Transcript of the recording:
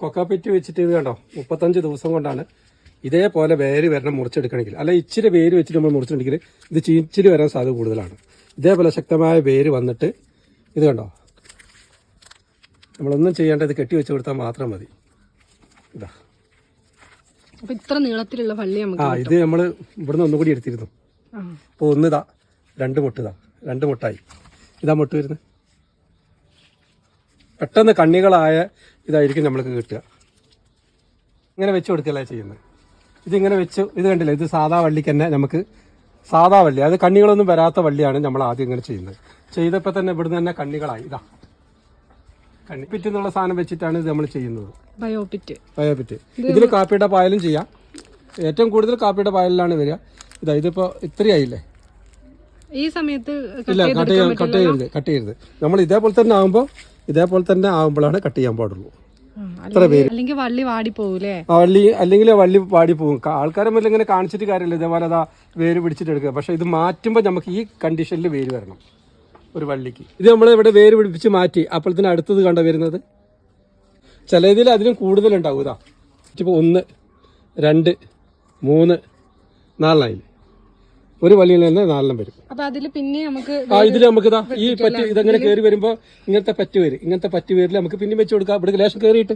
കൊക്കാപ്പെറ്റി വെച്ചിട്ട് ഇത് കണ്ടോ? മുപ്പത്തഞ്ച് ദിവസം കൊണ്ടാണ് ഇതേപോലെ വേര് വരണം മുറിച്ചെടുക്കണമെങ്കിൽ. അല്ല ഇച്ചിരി വേര് വെച്ചിട്ട് നമ്മൾ മുറിച്ചിട്ടുണ്ടെങ്കിൽ ഇത് ചീച്ചിൽ വരാൻ സാധ്യത കൂടുതലാണ്. ഇതേപോലെ ശക്തമായ വേര് വന്നിട്ട് ഇത് കണ്ടോ? നമ്മളൊന്നും ചെയ്യാണ്ട് ഇത് കെട്ടി വെച്ച് കൊടുത്താൽ മാത്രം മതി. ഇതാ. അപ്പൊ ഇത്ര നീളത്തിലുള്ള വള്ളി നമുക്ക് ആ ഇത് നമ്മൾ ഇവിടുന്ന് ഒന്നുകൂടി എടുത്തിരുന്നു. അപ്പോൾ ഒന്നിതാ രണ്ട് മുട്ടിതാ രണ്ട് മുട്ടായി. ഇതാ മുട്ട് വരുന്നത്. പെട്ടെന്ന് കണ്ണികളായ ഇതായിരിക്കും നമ്മൾക്ക് കിട്ടുക. ഇങ്ങനെ വെച്ച് കൊടുക്കല്ലേ ചെയ്യുന്നത്. ഇതിങ്ങനെ വെച്ച് ഇത് കണ്ടില്ല? ഇത് സാധാ വള്ളിക്ക് തന്നെ നമുക്ക് സാധാ വള്ളി അത് കണ്ണികളൊന്നും വരാത്ത വള്ളിയാണ് നമ്മൾ ആദ്യം ഇങ്ങനെ ചെയ്യുന്നത്. ചെയ്തപ്പോൾ തന്നെ ഇവിടുന്ന് തന്നെ കണ്ണികളായി. ഇതാ. കണ്ണിപ്പിറ്റ് എന്നുള്ള സാധനം വെച്ചിട്ടാണ് ഇത് നമ്മൾ ചെയ്യുന്നത്. ബയോപിറ്റ് ബയോപിറ്റ് ഇതിൽ കാപ്പിയുടെ പായലും ചെയ്യാം. ഏറ്റവും കൂടുതൽ കാപ്പിയുടെ പായലിലാണ് വരിക. ഇതാ ഇതിപ്പോ ഇത്രയായില്ലേ? ഈ സമയത്ത് ഇല്ല കട്ട് ചെയ്യരുത് കട്ട് ചെയ്യരുത് നമ്മൾ ഇതേപോലെ തന്നെ ആകുമ്പോൾ ഇതേപോലെ തന്നെ ആകുമ്പോഴാണ് കട്ട് ചെയ്യാൻ പാടുള്ളൂ. അല്ലെങ്കിൽ വള്ളി വാടി പോകൂലേ ആ വള്ളി അല്ലെങ്കിൽ വള്ളി വാടി പോകും ആൾക്കാരെ മുന്നിൽ ഇങ്ങനെ കാണിച്ചിട്ട് കാര്യമില്ല. ഇതേപോലെ അതാ വേര് പിടിച്ചിട്ട് എടുക്കുക. പക്ഷെ ഇത് മാറ്റുമ്പോൾ നമുക്ക് ഈ കണ്ടീഷനിൽ വേര് വരണം. ഒരു വള്ളിക്ക്. ഇത് നമ്മൾ ഇവിടെ വേര് പിടിപ്പിച്ച് മാറ്റി. അപ്പോഴത്തേന് അടുത്തത് കണ്ട വരുന്നത്? ചില ഇതിൽ അതിലും കൂടുതലുണ്ടാവും. ഇതാ. ഇപ്പോൾ ഒന്ന് രണ്ട് മൂന്ന് നാലെണ്ണായില്ലേ ഒരു വള്ളിയിൽ നിന്ന് നാലെണ്ണം വരും. അപ്പൊ അതിൽ പിന്നെ നമുക്ക് ആ ഇതിൽ നമുക്ക് ഇതാ ഈ പറ്റി ഇതങ്ങനെ കയറി വരുമ്പോ ഇങ്ങനത്തെ പറ്റ് വരും. ഇങ്ങനത്തെ പറ്റ് പേരിൽ നമുക്ക് പിന്നെ വെച്ച് കൊടുക്കാം. ഇവിടെ ലേശം കയറിയിട്ട്